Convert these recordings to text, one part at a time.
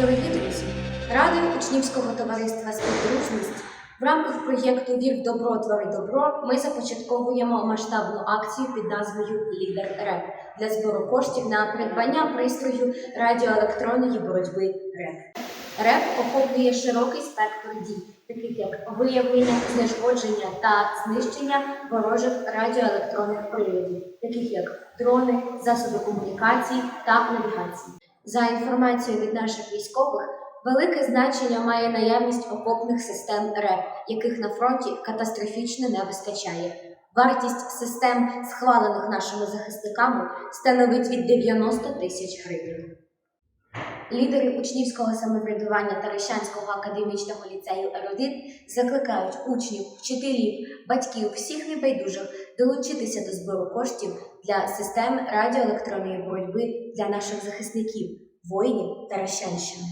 Дорогі друзі, Радою учнівського товариства Співдружність в рамках проєкту Вір добро твори добро ми започатковуємо масштабну акцію під назвою Лідер РЕП для збору коштів на придбання пристрою радіоелектронної боротьби РЕП. РЕП охоплює широкий спектр дій, таких як виявлення, знешкодження та знищення ворожих радіоелектронних прилюдів, таких як дрони, засоби комунікації та навігації. За інформацією від наших військових, велике значення має наявність окопних систем РЕП, яких на фронті катастрофічно не вистачає. Вартість систем, схвалених нашими захисниками, становить від 90 тисяч гривень. Лідери учнівського самоврядування Таращанського академічного ліцею «Ерудит» закликають учнів, вчителів, батьків всіх небайдужих долучитися до збору коштів для систем радіоелектронної боротьби для наших захисників, воїнів Таращанщини.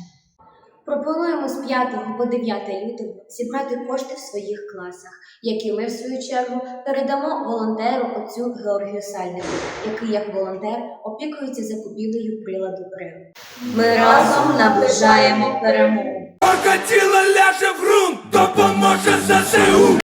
Пропонуємо з 5 по 9 лютого зібрати кошти в своїх класах, які ми, в свою чергу, передамо волонтеру отцю Георгію Сальнику, який як волонтер опікується закупівлею приладу РЕВ. Ми разом наближаємо перемогу. Поки тіло ляже в грунт, допоможе ЗСУ.